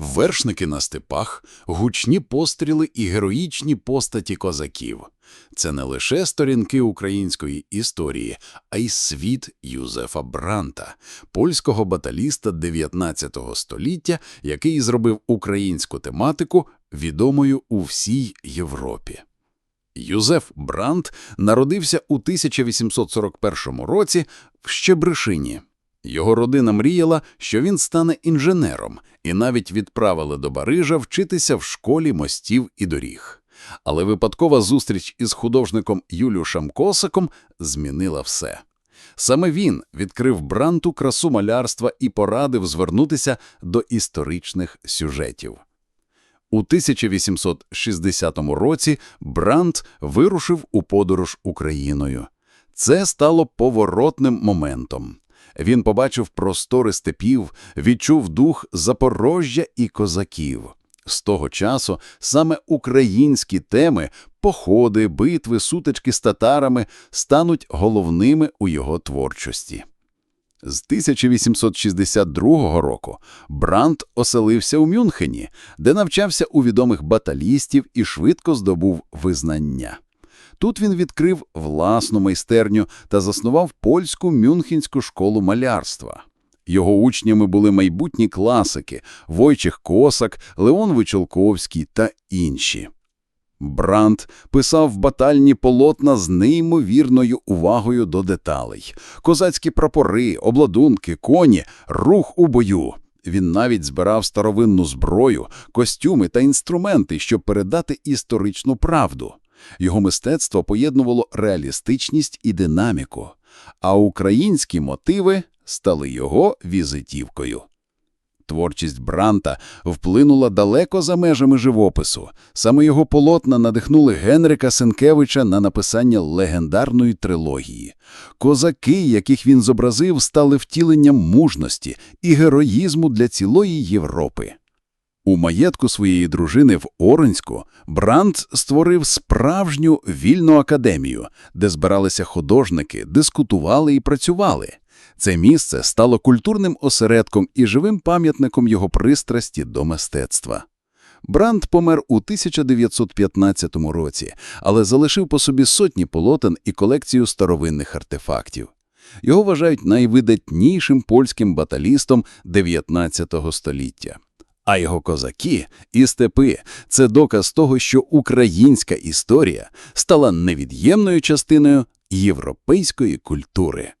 Вершники на степах, гучні постріли і героїчні постаті козаків. Це не лише сторінки української історії, а й світ Юзефа Бранта, польського баталіста 19 століття, який зробив українську тематику відомою у всій Європі. Юзеф Брант народився у 1841 році в Щебришині. Його родина мріяла, що він стане інженером, і навіть відправили до Парижа вчитися в школі мостів і доріг. Але випадкова зустріч із художником Юліушем Косаком змінила все. Саме він відкрив Бранту красу малярства і порадив звернутися до історичних сюжетів. У 1860 році Брант вирушив у подорож Україною. Це стало поворотним моментом. Він побачив простори степів, відчув дух Запорожжя і козаків. З того часу саме українські теми – походи, битви, сутички з татарами – стануть головними у його творчості. З 1862 року Брант оселився у Мюнхені, де навчався у відомих баталістів і швидко здобув визнання. Тут він відкрив власну майстерню та заснував польську Мюнхенську школу малярства. Його учнями були майбутні класики Войчех Косак, Леон Вичолковський та інші. Брандт писав батальні полотна з неймовірною увагою до деталей. Козацькі прапори, обладунки, коні, рух у бою. Він навіть збирав старовинну зброю, костюми та інструменти, щоб передати історичну правду. Його мистецтво поєднувало реалістичність і динаміку, а українські мотиви стали його візитівкою. Творчість Бранта вплинула далеко за межами живопису. Саме його полотна надихнули Генрика Сенкевича на написання легендарної трилогії. Козаки, яких він зобразив, стали втіленням мужності і героїзму для цілої Європи. У маєтку своєї дружини в Оронську Брандт створив справжню вільну академію, де збиралися художники, дискутували і працювали. Це місце стало культурним осередком і живим пам'ятником його пристрасті до мистецтва. Брандт помер у 1915 році, але залишив по собі сотні полотен і колекцію старовинних артефактів. Його вважають найвидатнішим польським баталістом 19 століття. А його козаки і степи – це доказ того, що українська історія стала невід'ємною частиною європейської культури.